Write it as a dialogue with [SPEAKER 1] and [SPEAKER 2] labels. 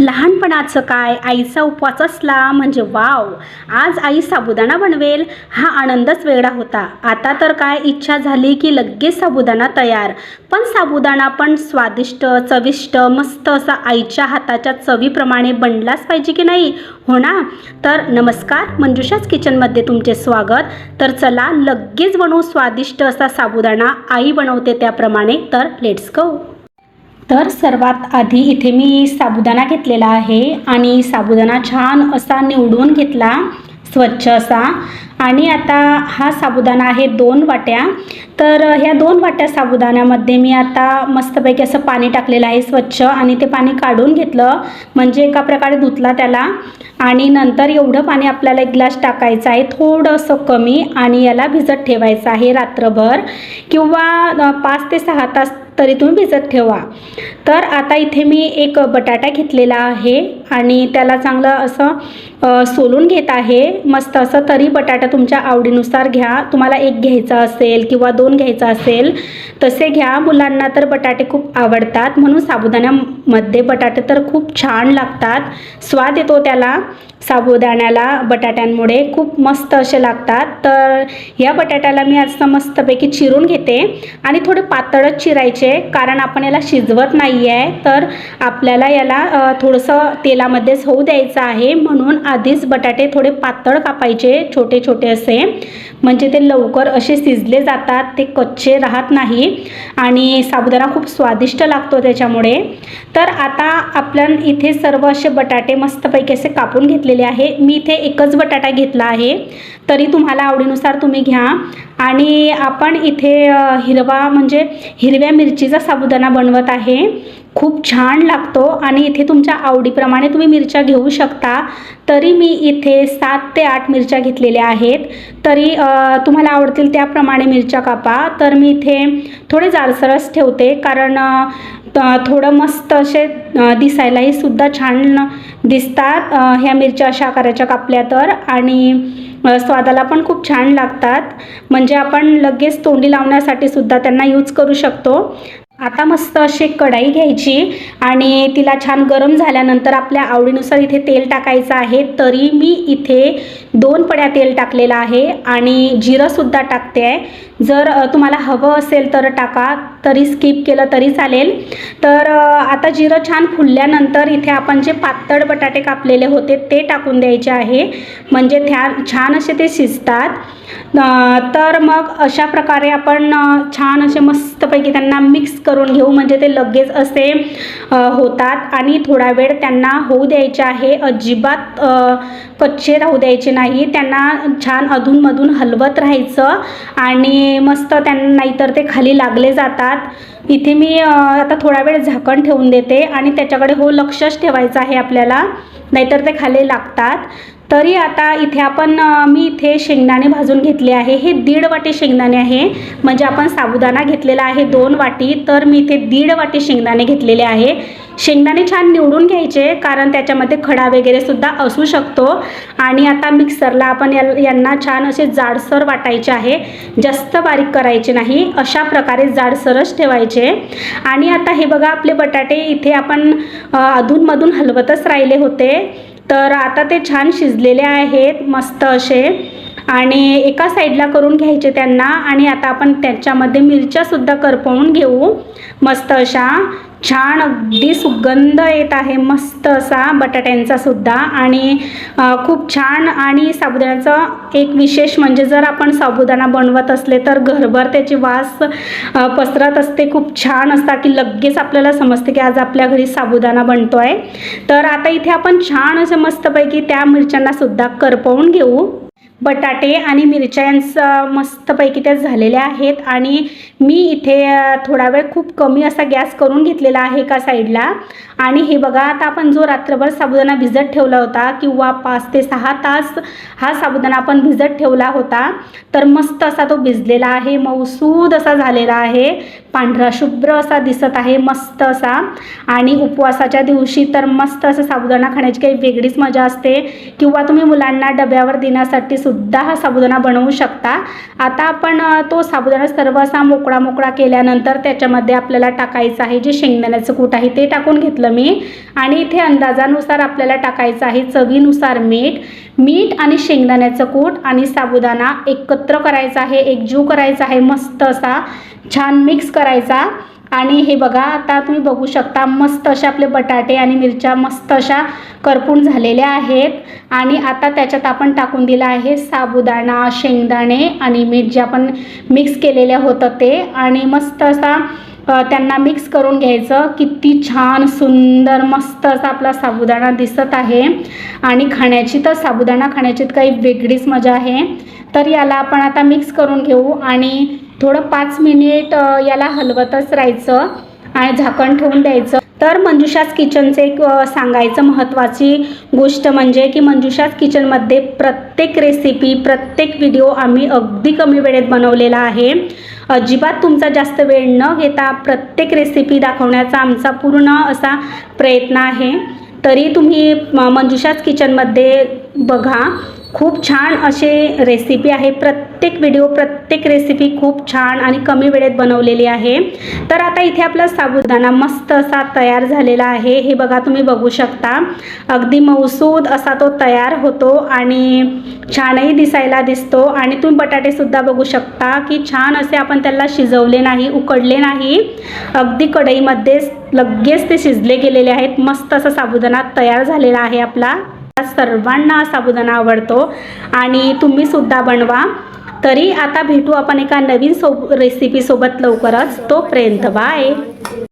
[SPEAKER 1] लहानपणाचं काय? आईचा उपवास असला म्हणजे वाव. आज आई साबुदाणा बनवेल हा आनंदच वेगळा होता. आता तर काय इच्छा झाली की लगेच साबुदाणा तयार. पण साबुदाणा पण स्वादिष्ट चविष्ट मस्त असा आईच्या हाताच्या चवीप्रमाणे बनलाच पाहिजे की नाही? हो ना? तर नमस्कार मंजुषाच किचनमध्ये तुमचे स्वागत. तर चला लगेच बनवू स्वादिष्ट असा साबुदाणा. आई बनवते त्याप्रमाणे. तर लेट्स गो तर सर्वात आधी इथे मी साबुदाणा घेतलेला आहे आणि साबुदाणा छान असा निवडून घेतला स्वच्छ असा. आणि आता हा साबुदाणा आहे दोन वाट्या. तर ह्या दोन वाट्या साबुदाण्यामध्ये मी आता मस्तपैकी असं पाणी टाकलेलं आहे स्वच्छ आणि ते पाणी काढून घेतलं म्हणजे एका प्रकारे धुतला त्याला. आणि नंतर एवढं पाणी आपल्याला एक ग्लास टाकायचं आहे थोडंसं कमी आणि याला भिजत ठेवायचं आहे रात्रभर. किंवा पाच ते सहा तास तरी तुम्ही भिजत ठेवा. तर आता इथे मी एक बटाटा घेतलेला आहे आणि त्याला चांगलं असं सोलून घेत आहे. मस्त असं तरी बटाटा तुमच्या आवडीनुसार घ्या. तुम्हाला एक घ्यायचा असेल किंवा दोन घ्यायचा असेल तसे घ्या. मुलांना तर बटाटे खूप आवडतात. म्हणून साबुदाण्यामध्ये बटाटे तर खूप छान लागतात. स्वाद येतो त्याला. साबुदाण्याला बटाट्यांमुळे खूप मस्त असे लागतात. तर या बटाट्याला मी आज मस्तपैकी चिरून घेते. आणि थोडे पातळच चिरायचे कारण आपण याला शिजवत नाही आहे तर आपल्याला याला थोडंसं तेलामध्येच होऊ द्यायचं आहे. म्हणून आधीच बटाटे थोडे पातळ कापायचे छोटे छोटे असे. म्हणजे ते लवकर असे शिजले जातात ते कच्चे राहत नाही आणि साबुदाणा खूप स्वादिष्ट लागतो त्याच्यामुळे. तर आता आपण इथे सर्व असे बटाटे मस्तपैकी असे कापून घेतलेले आहे. मी इथे एकच बटाटा घेतला आहे. तरी तुम्हाला आवडीनुसार तुम्ही घ्या. आणि आपण इथे हिरवा म्हणजे हिरव्या मिरचीचा साबुदाणा बनवत आहे. खूप छान लागतो आणि इथे तुमच्या आवडीप्रमाणे तुम्ही मिरच्या घेऊ शकता. तरी मी इथे सात ते आठ मिरच्या घेतलेल्या आहेत. तरी तुम्हाला आवडतील त्याप्रमाणे मिरच्या कापा. तर मी इथे थोडे जारसरस ठेवते. कारण थोडं मस्त असे दिसायलाही सुद्धा छान दिसतात. ह्या मिरच्या अशा आकाराच्या कापल्या तर. आणि स्वादाला पण खूप छान लागतात. म्हणजे आपण लगेच तोंडी लावण्यासाठी सुद्धा त्यांना यूज करू शकतो. आता मस्त अशी एक कढाई घ्यायची. आणि तिला छान गरम झाल्यानंतर आपल्या आवडीनुसार इथे तेल टाकायचं आहे. तरी मी इथे दोन पड्या तेल टाकलेलं आहे. आणि जिरंसुद्धा टाकते. आहे जर तुम्हाला हवं असेल तर टाका तरी स्किप केलं तरी चालेल. तर आता जिरं छान फुलल्यानंतर इथे आपण जे पातळ बटाटे कापलेले होते ते टाकून द्यायचे आहे. म्हणजे त्या छान असे ते शिजतात. तर मग अशा प्रकारे आपण छान असे मस्तपैकी त्यांना मिक्स करून घेऊ. म्हणजे ते लगेच असे होतात आणि थोडा वेळ त्यांना होऊ द्यायचे आहे. अजिबात कच्चे राहू द्यायचे नाही. त्यांना छान अधूनमधून हलवत राहायचं आणि मस्त त्यांना नाहीतर ते खाली लागले जातात. इथे मी आता थोडा वेळ झाकण ठेवून देते आणि त्याच्याकडे हो लक्षच ठेवायचं आहे आपल्याला. नाहीतर ते खाली लागतात. तरी आता इथे आपण मी इथे शेंगदाणे भाजून घेतले आहे. हे दीड वाटी शेंगदाणे आहे. म्हणजे आपण साबुदाणा घेतलेला आहे दोन वाटी. तर मी इथे दीड वाटी शेंगदाणे घेतलेले आहे. शेंगदाणे छान निवडून घ्यायचे कारण त्याच्यामध्ये खडा वगैरे सुद्धा असू शकतो. आणि आता मिक्सरला आपण या यांना छान असे जाडसर वाटायचे आहे. जास्त बारीक करायचे नाही. अशा प्रकारे जाडसरच ठेवायचे. आणि आता हे बघा आपले बटाटे इथे आपण अधूनमधून हलवतच राहिले होते. तर आता ते छान शिजलेले आहेत मस्त असे. आणि एका साईडला करून घ्यायचे त्यांना आणि आता आपण त्याच्यामध्ये मिरच्यासुद्धा करपवून घेऊ मस्त अशा. छान अगदी सुगंध येत आहे मस्त असा बटाट्यांचा सुद्धा. आणि खूप छान आणि साबुदाण्याचं एक विशेष म्हणजे जर आपण साबुदाणा बनवत असले तर घरभर त्याची वास पसरत असते. खूप छान असता की लगेच आपल्याला समजते की आज आपल्या घरी साबुदाणा बनतो आहे तर आता इथे आपण छान असं मस्तपैकी त्या मिरच्यांनासुद्धा करपवून घेऊ. बटाटे आणि मिरच्या यांचं मस्तपैकी त्या झालेल्या आहेत. आणि मी इथे थोडा वेळ खूप कमी असा गॅस करून घेतलेला आहे एका साईडला. आणि हे बघा आता आपण जो रात्रभर साबुदाणा भिजत ठेवला होता किंवा पाच ते सहा तास हा साबुदाणा आपण भिजत ठेवला होता तर मस्त असा तो भिजलेला आहे मऊसूद असा झालेला आहे. पांढरा शुभ्र असा दिसत आहे मस्त असा. आणि उपवासाच्या दिवशी तर मस्त असं साबुदाणा खाण्याची काही वेगळीच मजा असते. किंवा तुम्ही मुलांना डब्यावर देण्यासाठी सुद्धा हा साबुदाणा बनवू शकता. आता आपण तो साबुदाणा सर्व असा मोकळा मोकळा केल्यानंतर त्याच्यामध्ये आपल्याला टाकायचं आहे जे शेंगदाण्याचं कूट आहे ते टाकून घेतलं मी. आणि इथे अंदाजानुसार आपल्याला टाकायचं आहे चवीनुसार मीठ. मीठ आणि शेंगदाण्याचं कूट आणि साबुदाणा एकत्र करायचा आहे एकजीव करायचा आहे मस्त असा छान मिक्स करायचा. आणि हे बघा आता तुम्ही बघू शकता मस्त असे आपले बटाटे आणि मिरच्या मस्त अशा करपून झालेल्या आहेत. आणि आता त्याच्यात आपण टाकून दिलं आहे साबुदाणा शेंगदाणे आणि मीठ जे आपण मिक्स केलेलं होतं ते. आणि मस्त असा त्यांना मिक्स करून घ्यायचं. किती छान सुंदर मस्त असा आपला साबुदाणा दिसत आहे. आणि खाण्याची तर साबुदाणा खाण्याची तर काही वेगळीच मजा आहे. तर याला आपण आता मिक्स करून घेऊ आणि थोडं पाच मिनिट याला हलवतच राहायचं आणि झाकण ठेवून द्यायचं. तर मंजुषाच किचनचे एक सांगायचं महत्त्वाची गोष्ट म्हणजे की मंजुषाच किचनमध्ये प्रत्येक रेसिपी प्रत्येक व्हिडिओ आम्ही अगदी कमी वेळेत बनवलेला आहे. अजिबात तुमचा जास्त वेळ न घेता प्रत्येक रेसिपी दाखवण्याचा आमचा पूर्ण असा प्रयत्न आहे. तरी तुम्ही म- मंजुषाच किचनमध्ये बघा. खूप छान असे रेसिपी आहे. प्रत्येक व्हिडिओ प्रत्येक रेसिपी खूप छान आणि कमी वेळेत बनवलेली आहे. तर आता इथे आपला साबुदाणा मस्त असा तयार झालेला आहे. हे बघा तुम्ही बघू शकता. अगदी मौसूद असा तो तयार होतो आणि छानही दिसायला दिसतो. आणि तुम्ही बटाटेसुद्धा बघू शकता की छान असे आपण त्याला शिजवले नाही उकडले नाही. अगदी कढईमध्येच लगेच ते शिजले गेलेले आहेत. मस्त असा साबुदाणा तयार झालेला आहे आपला. सर्वांना साबुदाणा आवडतो आणि तुम्ही सुद्धा बनवा. तरी आता भेटू आपण एका नवीन सो रेसिपीसोबत लवकरच. तोपर्यंत बाय.